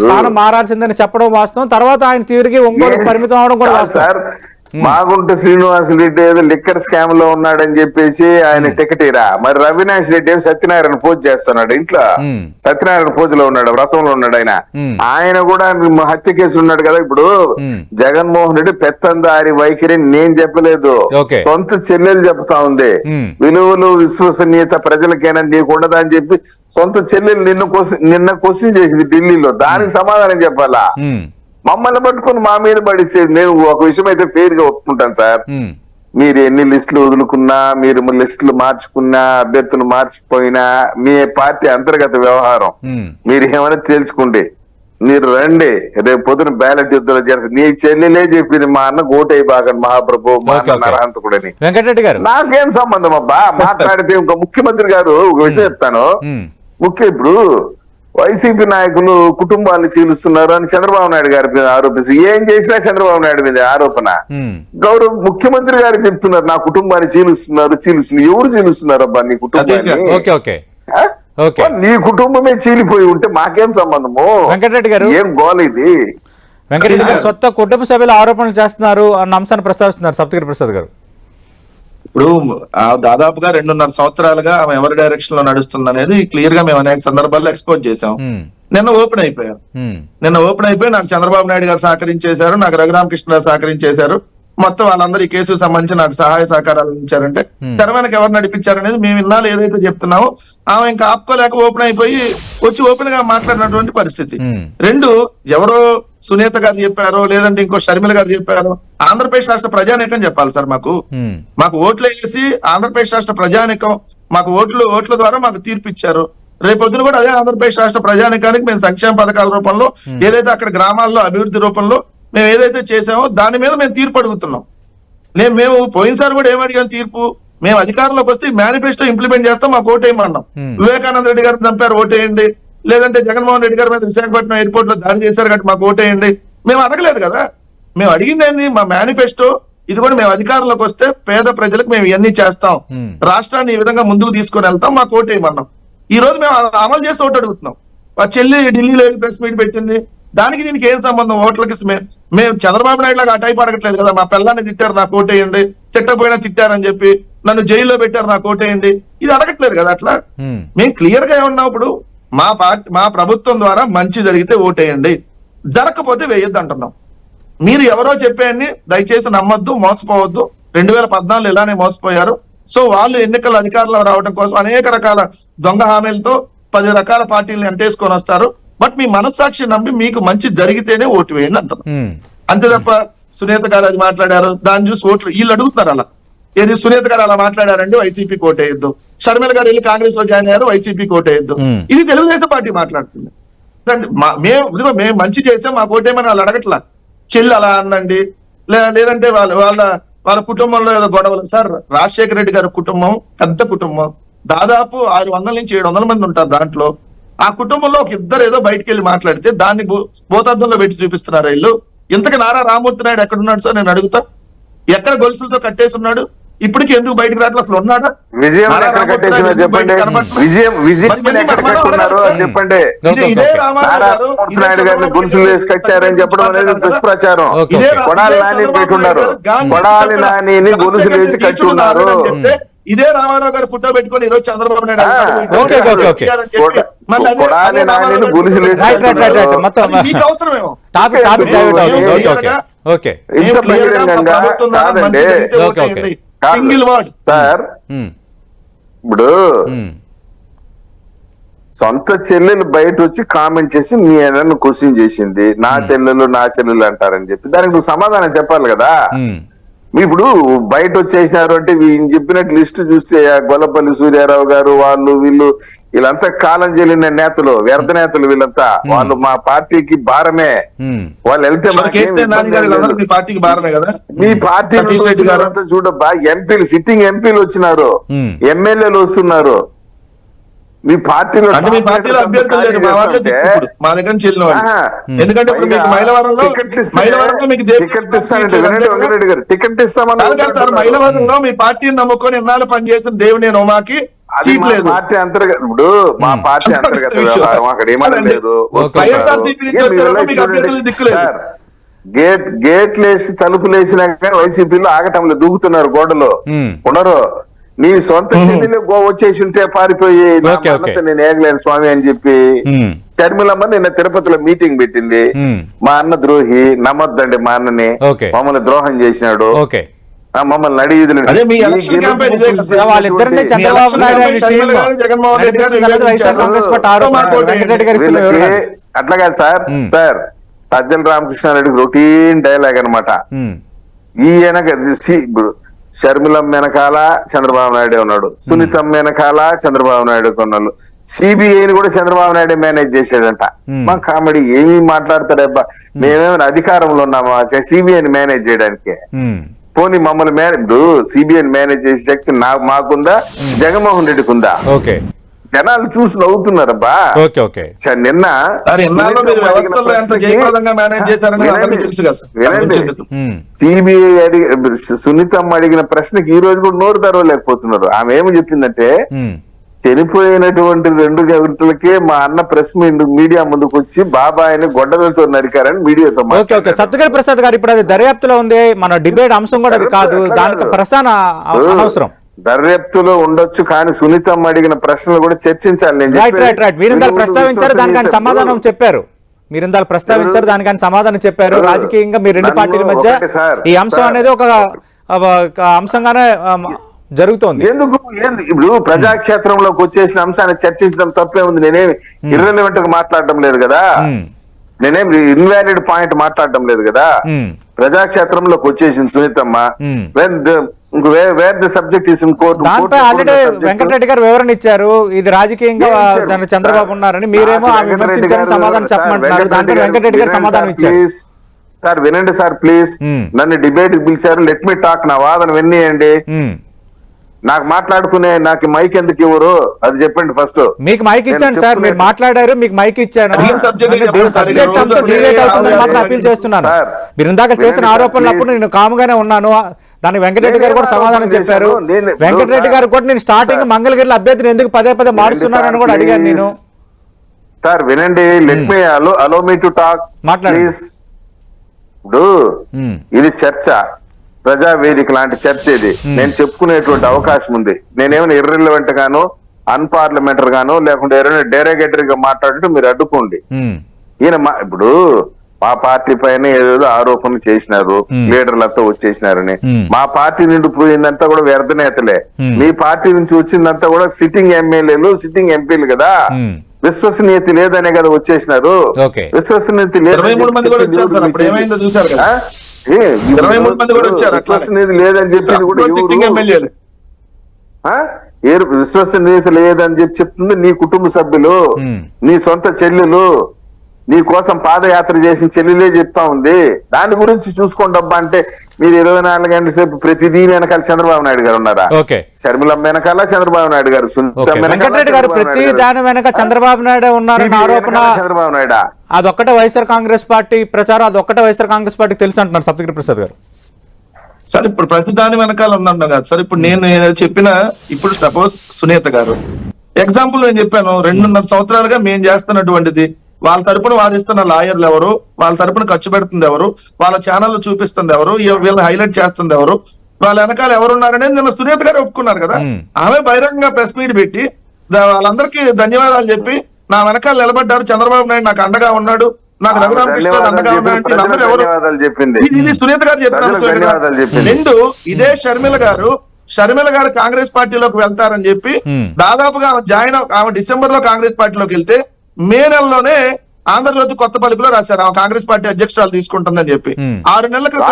Speaker 1: స్థానం మారాల్సిందని చెప్పడం వాస్తవం. తర్వాత ఆయన తిరిగి ఒంగోలు పరిమితం అవడం కూడా వాస్తవం.
Speaker 3: సార్ మాగుంట శ్రీనివాస్ రెడ్డి ఏదో లిక్కర్ స్కామ్లో ఉన్నాడని చెప్పేసి ఆయన టికెట్ ఇరా. మరి రవినాష్ రెడ్డి ఏమో సత్యనారాయణ పూజ చేస్తున్నాడు ఇంట్లో.
Speaker 1: మ్మ్.
Speaker 3: సత్యనారాయణ పూజలో ఉన్నాడు వ్రతంలో ఉన్నాడు ఆయన. ఆయన కూడా హత్య కేసు ఉన్నాడు కదా ఇప్పుడు. జగన్మోహన్ రెడ్డి పెత్తందారి వైఖరి నేను చెప్పలేదు. సొంత చెల్లెలు చెప్తా ఉంది. విలువలు విశ్వసనీయత ప్రజలకైనా నీకు ఉండదా అని చెప్పి సొంత చెల్లెలు నిన్ను నిన్న క్వశ్చన్ చేసింది ఢిల్లీలో. దానికి సమాధానం చెప్పాలా? మమ్మల్ని పట్టుకొని మా మీద పడిచేది నేను. ఒక విషయం అయితే ఫెయిర్గా ఒప్పుకుంటాను సార్. మీరు ఎన్ని లిస్టులు వదులుకున్నా మీరు లిస్టులు మార్చుకున్నా అభ్యర్థులు మార్చిపోయినా మీ పార్టీ అంతర్గత వ్యవహారం. మీరు ఏమైనా తేల్చుకోండి మీరు రండి. రేపు పొద్దున బ్యాలెట్ యుద్ధాలు జరుగుతుంది నీ చెల్లెలే చెప్పింది మా అన్న ఓటై బాగన్ మహాప్రభు మా అన్న. నరహంతకుడని.
Speaker 1: వెంకటరెడ్డి గారు.
Speaker 3: నాకేం సంబంధం అబ్బా? మాట్లాడితే ఇంకో ముఖ్యమంత్రి గారు ఒక విషయం చెప్తాను. ముఖ్య ఇప్పుడు వైసీపీ నాయకులు కుటుంబాన్ని చీలుస్తున్నారు అని చంద్రబాబు నాయుడు గారి మీద ఆరోపిస్తారు ఏం చేసినా చంద్రబాబు నాయుడు మీద ఆరోపణ. గౌరవ ముఖ్యమంత్రి గారు చెప్తున్నారు నా కుటుంబాన్ని చీలుస్తున్నారు చీలుస్తున్నారు ఎవరు చీలుస్తున్నారు అబ్బా నీ కుటుంబాన్ని? నీ కుటుంబమే చీలిపోయి ఉంటే మాకేం సంబంధము?
Speaker 1: వెంకటరెడ్డి గారు.
Speaker 3: ఏం గోల ఇది?
Speaker 1: వెంకటరెడ్డి గారు సొంత కుటుంబ సభ్యులు ఆరోపణలు చేస్తున్నారు అన్న అంశాన్ని ప్రస్తావిస్తున్నారు సప్తగిరి ప్రసాద్ గారు.
Speaker 2: ఇప్పుడు ఆ దాదాపుగా రెండున్నర సంవత్సరాలుగా ఆమె ఎవరి డైరెక్షన్లో నడుస్తుంది అనేది క్లియర్గా మేము అనేక సందర్భాల్లో ఎక్స్పోజ్ చేసాం
Speaker 1: ఉమ్,
Speaker 2: నిన్న ఓపెన్ అయిపోయాం.
Speaker 1: ఉమ్,
Speaker 2: నిన్న ఓపెన్ అయిపోయి నాకు చంద్రబాబు నాయుడు గారు సహకరించేశారు నాకు రఘురామకృష్ణరావు సహకరించేశారు. మొత్తం వాళ్ళందరూ ఈ కేసుకు సంబంధించి నాకు సహాయ సహకారాలు ఇచ్చారంటే
Speaker 1: Hmm.
Speaker 2: తెర వెనక ఎవరు నడిపించారనేది మేము ఇన్నాళ్ళు ఏదైతే చెప్తున్నామో ఆమె ఇంకా ఆపుకోలేక ఓపెన్ అయిపోయి వచ్చి ఓపెన్గా మాట్లాడినటువంటి పరిస్థితి. రెండు ఎవరో సునీత గారు చెప్పారో లేదంటే ఇంకో షర్మిల గారు చెప్పారో ఆంధ్రప్రదేశ్ రాష్ట్ర ప్రజానీకం చెప్పాలి సార్ మాకు. మాకు ఓట్లు వేసి ఆంధ్రప్రదేశ్ రాష్ట్ర ప్రజానికం మాకు ఓట్లు ఓట్ల ద్వారా మాకు తీర్పు ఇచ్చారు రేపొద్దున కూడా అదే ఆంధ్రప్రదేశ్ రాష్ట్ర ప్రజానికానికి మేము సంక్షేమ పథకాల రూపంలో ఏదైతే అక్కడ గ్రామాల్లో అభివృద్ధి రూపంలో మేము ఏదైతే చేసామో దాని మీద మేము తీర్పు అడుగుతున్నాం. నేను మేము పోయినసారి కూడా ఏమడిగాం తీర్పు? మేము అధికారంలోకి వస్తే మేనిఫెస్టో ఇంప్లిమెంట్ చేస్తాం మాకు ఓటేయమన్నాం. వివేకానంద రెడ్డి గారిని చంపారు ఓటేయండి లేదంటే జగన్మోహన్ రెడ్డి గారి మీద విశాఖపట్నం ఎయిర్పోర్ట్లో దాడి చేశారు కాబట్టి మాకు ఓటేయండి మేము అడగలేదు కదా. మేము అడిగింది ఏంది? మా మేనిఫెస్టో ఇది కూడా మేము అధికారంలోకి వస్తే పేద ప్రజలకు మేము ఇవన్నీ చేస్తాం. రాష్ట్రాన్ని ఈ విధంగా ముందుకు తీసుకొని వెళ్తాం మాకు ఓటేయమన్నాం ఈ రోజు మేము అమలు చేసి ఓటు అడుగుతున్నాం. మా చెల్లి ఢిల్లీలో వెళ్ళి ప్రెస్ మీట్ పెట్టింది. దానికి దీనికి ఏం సంబంధం? ఓట్లకి మేము చంద్రబాబు నాయుడు లాగా అటాయి పడగట్లేదు కదా మా పిల్లాన్ని తిట్టారు నాకు ఓటేయండి తిట్టకపోయినా తిట్టారని చెప్పి నన్ను జైల్లో పెట్టారు నాకు ఓటేయండి ఇది అడగట్లేదు కదా అట్లా? మేము క్లియర్గా ఏమన్నప్పుడు మా పార్టీ మా ప్రభుత్వం ద్వారా మంచి జరిగితే ఓటేయండి జరగకపోతే వేయొద్దు అంటున్నాం. మీరు ఎవరో చెప్పేయన్ని దయచేసి నమ్మొద్దు మోసపోవద్దు. రెండు వేల పద్నాలుగు ఇలానే మోసపోయారు. సో వాళ్ళు ఎన్నికల అధికారంలో రావడం కోసం అనేక రకాల దొంగ హామీలతో పది రకాల పార్టీలను ఎంటేసుకొని వస్తారు. బట్ మీ మనస్సాక్షి నమ్మి మీకు మంచి జరిగితేనే ఓటు వేయండి.
Speaker 1: ఉమ్,
Speaker 2: అంతే తప్ప సునీత గారు అది మాట్లాడారు దాన్ని చూసి ఓట్లు వీళ్ళు అడుగుతున్నారు అలా. ఏది సునీత గారు అలా మాట్లాడారండి వైసీపీ కోటేయద్దు షర్మిల గారు వెళ్ళి కాంగ్రెస్లో జాయిన్ అయ్యారు వైసీపీ కోటేయద్దు. ఇది తెలుగుదేశం పార్టీ మాట్లాడుతుంది. మేము ఇదిగో మేము మంచి చేసాం మా కోటేమని వాళ్ళు అడగట్లా. చెల్లి అలా అనండి లేదంటే వాళ్ళ వాళ్ళ వాళ్ళ కుటుంబంలో ఏదో గొడవలు. సార్ రాజశేఖర రెడ్డి గారి కుటుంబం పెద్ద కుటుంబం. దాదాపు ఆరు వందల నుంచి ఏడు వందల మంది ఉంటారు దాంట్లో. ఆ కుటుంబంలో ఒక ఇద్దరు ఏదో బయటికి వెళ్ళి మాట్లాడితే దాన్ని భూ- భూతద్దంలో పెట్టి చూపిస్తున్నారు వీళ్ళు? ఇంతకు నారా రామూర్తి నాయుడు ఎక్కడ ఉన్నాడు సార్? నేను అడుగుతా. ఎక్కడ గొలుసులతో కట్టేసి ఉన్నాడు? ఇప్పటికి ఎందుకు బయటకు రావట్లేదు అసలు ఉన్నాడా?
Speaker 3: విజయం చెప్పండి. విజయం ఎక్కడ అని. చెప్పండి.
Speaker 2: ఇదే-. రామారావు
Speaker 3: నాయుడు గారిని వేసి కట్టారని చెప్పడం అనేది. దుష్ప్రచారం. కొడాలి నాని పెట్టున్నారు కొడాలి నానిని గొలుసులు వేసి కట్టున్నారు.
Speaker 2: ఇదే రామారావు గారు ఫోటో పెట్టుకొని ఈ రోజు Chandrababu Naidu. Single word.
Speaker 3: Sir
Speaker 1: ఉమ్,
Speaker 3: ఇప్పుడు
Speaker 1: ఉమ్,
Speaker 3: సొంత చెల్లెలు బయట వచ్చి కామెంట్ చేసి మీ అన్నను క్వశ్చన్ చేసింది. నా చెల్లెలు నా చెల్లెలు అంటారని చెప్పి. దానికి నువ్వు సమాధానం చెప్పాలి కదా. ఇప్పుడు బయట వచ్చేసినారు అంటే చెప్పినట్టు లిస్ట్ చూస్తే గొల్లపల్లి సూర్యారావు గారు వాళ్ళు వీళ్ళు వీళ్ళంతా కాలం చెల్లిన నేతలు వ్యర్థ నేతలు వీళ్ళంతా. వాళ్ళు మా పార్టీకి భారమే.
Speaker 1: ఉమ్,
Speaker 3: వాళ్ళు వెళ్తే.
Speaker 2: మీ పార్టీకి భారమే కదా?
Speaker 3: మీ పార్టీ చూడబ్బా ఎంపీలు సిట్టింగ్ ఎంపీలు వచ్చినారు.
Speaker 1: ఉమ్.
Speaker 3: ఎమ్మెల్యేలు వస్తున్నారు. మీ పార్టీలో
Speaker 2: మీ పార్టీలో అభ్యర్థులు మా దగ్గర నుంచి వెళ్ళిన. ఎందుకంటే ఇప్పుడు మీకు మైలవరంలో మీకు
Speaker 3: టికెట్ వినండి? వెంకటరెడ్డి గారు టికెట్
Speaker 2: సార్ మైలవరంలో మీ పార్టీని నమ్ముకొని ఎన్నాళ్ళు పనిచేసిన దేవుని ఉమాకి
Speaker 3: అది
Speaker 2: సీట్
Speaker 3: మా
Speaker 2: లేదు
Speaker 3: పార్టీ అంతర్గత ఇప్పుడు మా పార్టీ
Speaker 2: అంతర్గత.
Speaker 3: వ్యవహారం అక్కడ ఏమన్నా. లేదు
Speaker 2: మీకు.
Speaker 3: సార్, గేట్ గేట్లు వేసి తలుపులు వేసినా కానీ వైసీపీలో ఆగటంలో దూకుతున్నారు గోడలో. ఉండరు నీ సొంత చెల్లెలు గో వచ్చేసి ఉంటే పారిపోయి నేను ఏగలేను స్వామి అని చెప్పి షర్మిలమ్మ నిన్న తిరుపతిలో మీటింగ్ పెట్టింది. మా అన్న ద్రోహి నమ్మొద్దండి మా అన్నని. మమ్మల్ని ద్రోహం చేసినాడు. మమ్మల్ని అడిగి. అట్లా కాదు సార్. సార్ సజ్జల రామకృష్ణారెడ్డికి రొటీన్ డైలాగ్ అన్నమాట.
Speaker 1: ఉమ్,
Speaker 3: ఈయన గది- సి- ఇప్పుడు షర్మిలం వెనకాల చంద్రబాబు నాయుడు ఉన్నాడు. సునీతం వెనకాల చంద్రబాబు నాయుడు కొన్నాళ్ళు. సిబిఐని కూడా చంద్రబాబు నాయుడు మేనేజ్ చేశాడంట.
Speaker 1: Hmm.
Speaker 3: మా కామెడీ ఏమీ మాట్లాడతాడబ్బా. మేమేమైనా అధికారంలో ఉన్నామా? సిబిఐని మేనేజ్ చేయడానికి. పోనీ మమ్మల్ని మేనేజ్ సిబిఐని మేనేజ్ చేసే శక్తి నాకు మాకుందా? జగన్మోహన్ రెడ్డికి ఉందా?
Speaker 1: ఓకే.
Speaker 3: జనాలు చూసి నవ్వుతున్నారబ్బా.
Speaker 1: Okay okay.
Speaker 3: సరే, నిన్న వినండి. సిబిఐ అడిగి సునీతమ్మ అడిగిన ప్రశ్నకి ఈ రోజు కూడా నోరు తెరవలేకపోతున్నారు. ఆమె ఏమి చెప్పిందంటే. చనిపోయినటువంటి రెండు గంటలకే మా అన్న ప్రెస్ మీడియా ముందుకు వచ్చి బాబాయిని గొడ్డలతో నరికారని మీడియాతో
Speaker 1: ఓకే ఓకే.
Speaker 3: మాట్లాడారు.
Speaker 1: సత్యగారి ప్రసాద్ గారు ఇప్పుడు అది దర్యాప్తులో ఉంది. మన డిబేట్ అంశం కూడా అది కాదు. దానికి. ప్రస్థాన అవ- అనవసరం.
Speaker 3: దర్యాప్తులో ఉండొచ్చు కానీ సునీతమ్మ అడిగిన ప్రశ్నలు కూడా చర్చించాలి. నేను
Speaker 1: ప్రస్తావించారు సమాధానం చెప్పారు. మీరు ఇందాక ప్రస్తావించారు దానికి ఆయన సమాధానం చెప్పారు? రాజకీయంగా మీరు రెండు పార్టీల మధ్య ఈ అంశం. అనేది ఒక అంశంగానే జరుగుతోంది.
Speaker 3: ఎందుకు? ఏంది? ఇప్పుడు ప్రజాక్షేత్రంలోకి వచ్చేసిన అంశాన్ని చర్చించడం తప్పే ఉంది. నేనేమి ఇర్రెలవెంట్గా మాట్లాడడం లేదు కదా?
Speaker 1: ఉమ్.
Speaker 3: నేనేం ఇన్వాలిడ్ పాయింట్ మాట్లాడడం లేదు కదా?
Speaker 1: ఉమ్.
Speaker 3: ప్రజాక్షేత్రంలోకి వచ్చేసింది Sunithamma.
Speaker 1: Hmm.
Speaker 3: Where the subject is in court
Speaker 1: దానిపై ఆల్రెడీ వెంకటరెడ్డి గారు వివరణ ఇచ్చారు. ఇది రాజకీయంగా చంద్రబాబు ఉన్నారని మీరేమో సమాధానం చెప్పమంటున్నారు. దాంట్లో వెంకటరెడ్డి గారు సమాధానం ఇచ్చారు.
Speaker 3: సార్ వినండి సార్ ప్లీజ్
Speaker 1: Hmm.
Speaker 3: నన్ను డిబేట్కి పిలిచారు. లెట్ మీ టాక్ నా వాదన వినియండి
Speaker 1: ఉమ్.
Speaker 3: నాకు మాట్లాడుకునే నాకు మైక్ ఎందుకు ఇవ్వరు? అది చెప్పండి ఫస్ట్
Speaker 1: మీకు మైక్ ఇచ్చాను సార్. మీరు మాట్లాడారు మీకు మైక్ ఇచ్చాను. మీరు ఇందాక చేసిన ఆరోపణలప్పుడు
Speaker 3: please.
Speaker 1: నేను కాముగానే ఉన్నాను. దాని వెంకటరెడ్డి గారు కూడా సమాధానం చెప్పారు. వెంకటరెడ్డి గారు కూడా నేను స్టార్టింగ్. మంగళగిరిలో అభ్యర్థిని ఎందుకు పదే పదే మారుస్తున్నారని కూడా అడిగాను నేను.
Speaker 3: సార్ వినండి let me allow allow me to talk. Please ఇప్పుడు
Speaker 1: ఉమ్.
Speaker 3: ఇది చర్చ ప్రజా వేదిక లాంటి చర్చ ఇది. నేను చెప్పుకునేటువంటి అవకాశం ఉంది. నేనేమైనా ఇర్రెలవెంట్ గాను అన్పార్లమెంటరీ గాను లేకుంటే ఎవరైనా డెరగేటరీ గా మాట్లాడుతూ మీరు అడ్డుకోండి.
Speaker 1: ఉమ్.
Speaker 3: ఈయన ఇప్పుడు మా పార్టీ పైన ఏదేదో ఆరోపణలు చేసినారు. లీడర్లంతా వచ్చేసినారని. మా పార్టీ నుండి పోయిందంతా కూడా వ్యర్థ నేతలే. మీ పార్టీ నుంచి వచ్చిందంతా కూడా సిట్టింగ్ ఎమ్మెల్యేలు సిట్టింగ్ ఎంపీలు కదా. విశ్వసనీయత లేదనే కదా వచ్చేసినారు. విశ్వసనీయత
Speaker 2: ఇరవై మూడు మంది కూడా వచ్చారు సార్ అప్పుడు ఏమైందో చూశారు కదా ఇరవై మూడు మంది కూడా వచ్చారు అట్లా.
Speaker 3: విశ్వసనీయత లేదని చెప్పింది కూడా ఎవరు? ఏ విశ్వసనీయత లేదని చెప్పి చెప్తుంది నీ కుటుంబ సభ్యులు. నీ సొంత చెల్లెలు నీ కోసం పాదయాత్ర చేసిన చెల్లెలే చెప్తా ఉంది. దాని గురించి చూసుకోండబ్బా అంటే మీరు ఇరవై నాలుగు గంటల సేపు ప్రతిదీ వెనకాల చంద్రబాబు నాయుడు గారు ఉన్నారా?
Speaker 1: ఓకే.
Speaker 3: షర్మిలమ్మ వెనకాల చంద్రబాబు నాయుడు గారు
Speaker 1: ప్రతి. దాని వెనక చంద్రబాబు నాయుడు
Speaker 3: వెనకాల చంద్రబాబు నాయుడా?
Speaker 1: అదొక్కటే వైఎస్ఆర్ కాంగ్రెస్ పార్టీ ప్రచారం అదొక్కటే వైఎస్ఆర్ కాంగ్రెస్ పార్టీకి తెలుసు అంటున్నారు సప్తగిరి ప్రసాద్ గారు.
Speaker 2: సార్ ఇప్పుడు ప్రతి దాని వెనకాల ఉందన్నాం కదా సార్ ఇప్పుడు నేను చెప్పిన ఇప్పుడు సపోజ్ సునీత గారు. ఎగ్జాంపుల్ నేను చెప్పాను రెండున్నర సంవత్సరాలుగా మేము చేస్తున్నటువంటిది. వాళ్ళ తరపున వాదిస్తున్న లాయర్లు ఎవరు? వాళ్ళ తరపున ఖర్చు పెడుతుంది ఎవరు? వాళ్ళ ఛానల్ చూపిస్తుంది ఎవరు? వీళ్ళని హైలైట్ చేస్తుంది ఎవరు? వాళ్ళ వెనకాల ఎవరున్నారనేది నిన్న సునీత గారు ఒప్పుకున్నారు కదా. ఆమె బహిరంగంగా ప్రెస్ మీట్ పెట్టి వాళ్ళందరికీ ధన్యవాదాలు చెప్పి నా వెనకాల నిలబడ్డారు. చంద్రబాబు నాయుడు నాకు అండగా ఉన్నాడు. నాకు అండగా ఉన్నాడు.
Speaker 3: చెప్పింది.
Speaker 2: ఇది- ఇది సునీత గారు
Speaker 3: చెప్పింది.
Speaker 2: రెండు ఇదే షర్మిల గారు. షర్మిల గారు కాంగ్రెస్ పార్టీలోకి వెళ్తారని చెప్పి. దాదాపుగా ఆమె జాయిన్ అవ- ఆమె డిసెంబర్లో కాంగ్రెస్ పార్టీలోకి వెళ్తే మే నెలలోనే ఆంధ్రజ్యోతి కొత్త పలుకులో రాశారు. ఆమె కాంగ్రెస్ పార్టీ అధ్యక్షురాలు తీసుకుంటుందని చెప్పి. ఆరు నెలల క్రితం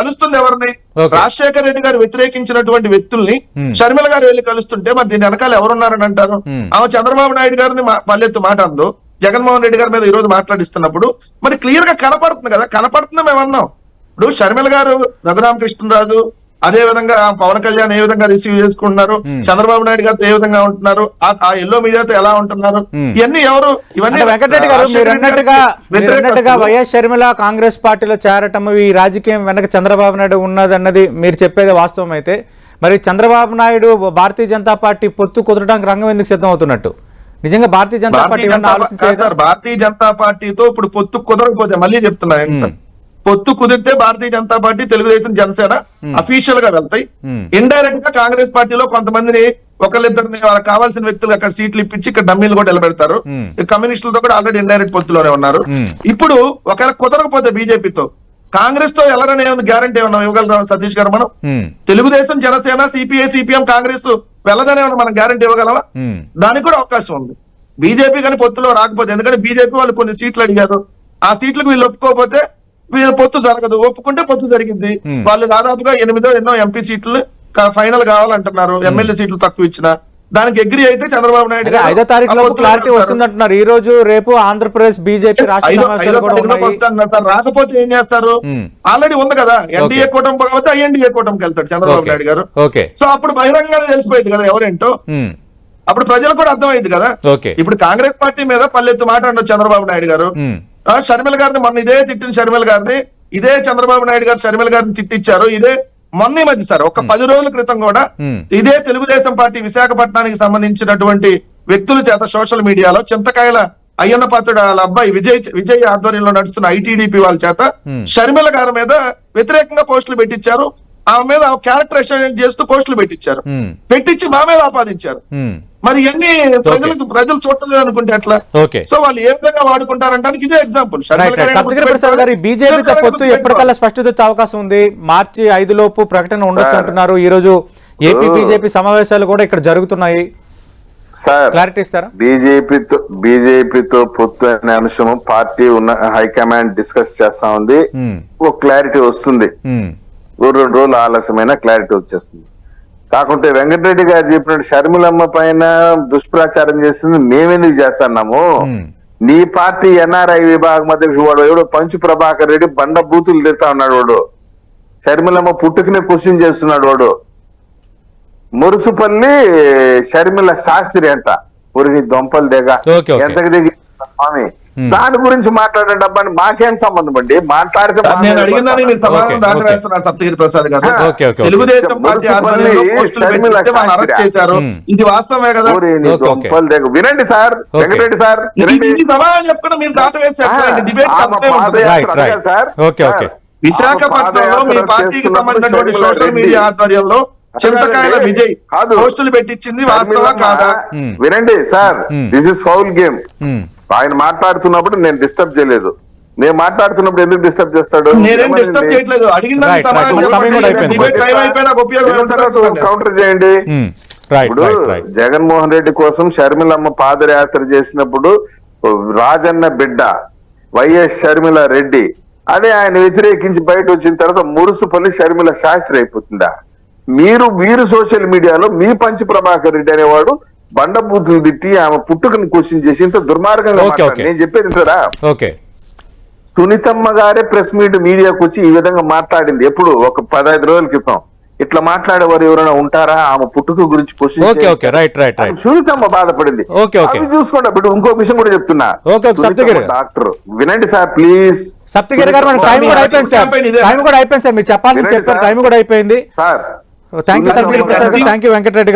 Speaker 2: కలుస్తుంది ఎవరిని. రాజశేఖర రెడ్డి గారు వ్యతిరేకించినటువంటి వ్యక్తుల్ని. షర్మిల గారు వెళ్ళి కలుస్తుంటే మరి దీని వెనకాల ఎవరున్నారని అంటారు. ఆమె చంద్రబాబు నాయుడు గారిని పల్లెత్తు మాట అందు. జగన్మోహన్ రెడ్డి గారి మీద ఈ రోజు మాట్లాడిస్తున్నప్పుడు మరి క్లియర్గా కనపడుతుంది కదా. కనపడుతుందా మేము అన్నాం ఇప్పుడు షర్మిల గారు రఘురామకృష్ణరాజు అదే విధంగా పవన్ కళ్యాణ్ ఏ విధంగా రిసీవ్ చేసుకుంటున్నారు. చంద్రబాబు నాయుడు గారితో ఏ విధంగా ఉంటున్నారు? ఆ- ఎల్లో మీడియాతో ఎలా ఉంటున్నారు. ఇవన్నీ ఎవరు? ఇవన్నీ
Speaker 1: వెంకటరెడ్డి గారు మీరు అన్నట్టుగా మీరు. వైఎస్ షర్మిల కాంగ్రెస్ పార్టీలో చేరటం ఈ రాజకీయం వెనక చంద్రబాబు నాయుడు ఉన్నదన్నది మీరు చెప్పేది వాస్తవం అయితే మరి చంద్రబాబు నాయుడు భారతీయ జనతా పార్టీ పొత్తు కుదరడానికి రంగం ఎందుకు సిద్ధం అవుతున్నట్టు నిజంగా భారతీయ జనతా పార్టీ
Speaker 2: భారతీయ జనతా పార్టీతో ఇప్పుడు పొత్తు కుదరకపోతే మళ్ళీ చెప్తున్నా ఏంటి సార్? పొత్తు కుదిరితే భారతీయ జనతా పార్టీ తెలుగుదేశం జనసేన అఫీషియల్గా వెళ్తాయి.
Speaker 1: Hmm.
Speaker 2: ఇండైరెక్ట్గా కాంగ్రెస్ పార్టీలో కొంతమందిని ఒకళ్ళిద్దరిని వాళ్ళకి కావాల్సిన వ్యక్తులు అక్కడ సీట్లు ఇప్పించి ఇక్కడ డమ్మీలు కూడా నిలబెడతారు.
Speaker 1: Hmm.
Speaker 2: కమ్యూనిస్టులతో కూడా ఆల్రెడీ ఇండైరెక్ట్ పొత్తులోనే ఉన్నారు.
Speaker 1: Hmm.
Speaker 2: ఇప్పుడు ఒకవేళ కుదరకపోతే బీజేపీతో కాంగ్రెస్తో వెళ్ళరనే గ్యారంటీ ఏమన్నా ఇవ్వగలరా సతీష్ గారు మనం? తెలుగుదేశం జనసేన సిపిఐ సిపిఎం కాంగ్రెస్ వెళ్ళదనే మనం గ్యారంటీ ఇవ్వగలమా దానికి కూడా అవకాశం ఉంది. బీజేపీ కానీ పొత్తులో రాకపోతే ఎందుకంటే బీజేపీ వాళ్ళు కొన్ని సీట్లు అడిగారు. ఆ సీట్లకు వీళ్ళు ఒప్పుకోకపోతే వీళ్ళ పొత్తు జరగదు. ఒప్పుకుంటే పొత్తు జరిగింది. వాళ్ళు దాదాపుగా ఎనిమిదో ఎన్నో ఎంపీ సీట్లు ఫైనల్ కావాలంటున్నారు. ఎమ్మెల్యే సీట్లు తక్కువ ఇచ్చిన. దానికి అగ్రి అయితే చంద్రబాబు నాయుడు
Speaker 1: ఐదో తారీఖు క్లారిటీ. వస్తుందంటున్నారు. ఈ రోజు రేపు ఆంధ్రప్రదేశ్ బీజేపీ.
Speaker 2: రాకపోతే ఏం చేస్తారు. ఆల్రెడీ ఉంది కదా. ఎన్డీఏ. కూటమి కాబట్టి ఐఎన్డీఏ కూటమికి వెళ్తాడు చంద్రబాబు. నాయుడు గారు. సో అప్పుడు బహిరంగంగా తెలిసిపోయింది కదా ఎవరేంటో. అప్పుడు ప్రజలకు కూడా అర్థమైంది కదా. ఇప్పుడు కాంగ్రెస్ పార్టీ మీద పల్లెత్తు మాట అన్నారు చంద్రబాబు నాయుడు గారు. షర్మిల గారిని మొన్న ఇదే తిట్టిన షర్మిల గారిని ఇదే చంద్రబాబు నాయుడు గారు షర్మిల గారిని తిట్టించారు ఇదే మొన్న ఈ మధ్య సార్ ఒక పది రోజుల క్రితం కూడా. ఇదే తెలుగుదేశం పార్టీ విశాఖపట్నానికి సంబంధించినటువంటి వ్యక్తుల చేత సోషల్ మీడియాలో చింతకాయల అయ్యన్న పాత్రుడు వాళ్ళ అబ్బాయి విజయ్ విజయ్ ఆధ్వర్యంలో నడుస్తున్న ఐటీడీపీ వాళ్ళ చేత. షర్మిల గారి మీద వ్యతిరేకంగా పోస్టులు పెట్టించారు ఆమె మీద క్యారెక్టర్ చేస్తూ పోస్టులు పెట్టించారు. పెట్టించి మా మీద ఆపాదించారు. మరి ఇవన్నీ ప్రజలకు ప్రజలు చూడలేదు అనుకుంటే
Speaker 1: ఓకే
Speaker 2: సో వాళ్ళు ఏ విధంగా వాడుకుంటారంటానికి ఇదే ఎగ్జాంపుల్
Speaker 1: ప్రసాద్ గారు బీజేపీతో పొత్తు ఎప్పటికల్లా స్పష్టత వచ్చే అవకాశం ఉంది. మార్చి ఐదు లోపు ప్రకటన ఉండొచ్చు. అంటున్నారు. ఈ రోజు ఏపీ
Speaker 3: ఓ.
Speaker 1: బీజేపీ సమావేశాలు కూడా ఇక్కడ జరుగుతున్నాయి.
Speaker 3: సార్
Speaker 1: క్లారిటీ ఇస్తారా?
Speaker 3: బీజేపీతో బీజేపీతో పొత్తు అనే అంశం పార్టీ ఉన్న హైకమాండ్ డిస్కస్ చేస్తా ఉంది.
Speaker 1: ఉమ్.
Speaker 3: ఒక క్లారిటీ వస్తుంది. ఓ రెండు రోజులు ఆలస్యమైన క్లారిటీ వచ్చేస్తుంది. కాకుంటే వెంకటరెడ్డి గారు చెప్పినట్టు షర్మిలమ్మ పైన దుష్ప్రచారం చేసింది మేమెందుకు చేస్తున్నాము. నీ పార్టీ ఎన్ఆర్ఐ విభాగం అధ్యక్షుడు వాడు ఎవడో? పంచు ప్రభాకర్ రెడ్డి బండ బూతులు తిడతా ఉన్నాడు వాడు. షర్మిలమ్మ పుట్టుకనే క్వశ్చన్ చేస్తున్నాడు వాడు. మురుసుపల్లి షర్మిల శాస్త్రి అంట. ఊరి దొంపలు దిగ. ఎంతకు దిగి స్వామి దాని గురించి మాట్లాడండి అబ్బా మాకేం సంబంధం అండి మాట్లాడితే
Speaker 2: నేను అడిగిన దానికి మీరు
Speaker 1: ఓకే,
Speaker 2: సమాధానం దాటి
Speaker 1: ఓకే.
Speaker 2: వేస్తున్నారు సప్తగిరి ప్రసాద్ గారు
Speaker 3: ఆ,
Speaker 1: okay, okay, okay.
Speaker 2: Telugudesam party arrest. చేశారు. ఇది వాస్తవమే కదా
Speaker 3: వినండి సార్. వెంకటరెడ్డి సార్
Speaker 2: సమాధానం చెప్పకుండా మీరు దాట
Speaker 3: సార్.
Speaker 2: విశాఖపట్నంలో మీ పార్టీకి సంబంధించినటువంటి సోషల్. మీడియా ఆధ్వర్యంలో చింతకాయల. విజయ్
Speaker 3: కాదు.
Speaker 2: పోస్టులు పెట్టించింది వాస్తవా కాదా
Speaker 1: ఉమ్.
Speaker 3: వినండి sir. This is foul game. ఆయన మాట్లాడుతున్నప్పుడు నేను డిస్టర్బ్ చేయలేదు. నేను మాట్లాడుతున్నప్పుడు ఎందుకు డిస్టర్బ్ చేస్తాడు? కౌంటర్ చేయండి.
Speaker 1: రైట్
Speaker 3: ఇప్పుడు జగన్మోహన్ రెడ్డి కోసం షర్మిలమ్మ పాదయాత్ర చేసినప్పుడు రాజన్న బిడ్డ వైఎస్ షర్మిల రెడ్డి అదే ఆయన వ్యతిరేకించి బయట వచ్చిన తర్వాత మురుసుపల్లి షర్మిల శాస్త్రి అయిపోతుందా? మీరు మీరు సోషల్ మీడియాలో మీ పంచి ప్రభాకర్ రెడ్డి అనేవాడు బండబూతులు తిట్టి ఆమె పుట్టుకని క్వశ్చన్ చేసి ఇంత దుర్మార్గంగా. నేను చెప్పేది ఇంతరా
Speaker 1: ఓకే
Speaker 3: సునీతమ్మ గారే ప్రెస్ మీట్ మీడియాకు వచ్చి ఈ విధంగా మాట్లాడింది. ఎప్పుడు? ఒక పదహైదు రోజుల క్రితం. ఇట్లా మాట్లాడేవారు ఎవరైనా ఉంటారా? ఆమె పుట్టుక గురించి question
Speaker 1: okay okay right right right
Speaker 3: Sunithamma బాధపడింది.
Speaker 1: Okay, okay.
Speaker 3: అవి చూసుకోండి ఇప్పుడు ఇంకో విషయం కూడా చెప్తున్నా. డాక్టర్ వినండి సార్ ప్లీజ్.
Speaker 1: సప్తగిరి గారు మన టైం కూడా అయిపోయింది సార్. టైం కూడా అయిపోయింది సార్. మీరు చెప్పారు
Speaker 3: సార్.
Speaker 1: టైం కూడా అయిపోయింది.
Speaker 3: సార్
Speaker 1: థ్యాంక్ యూ
Speaker 2: గారు.
Speaker 1: థ్యాంక్ యూ వెంకటరెడ్డి గారు.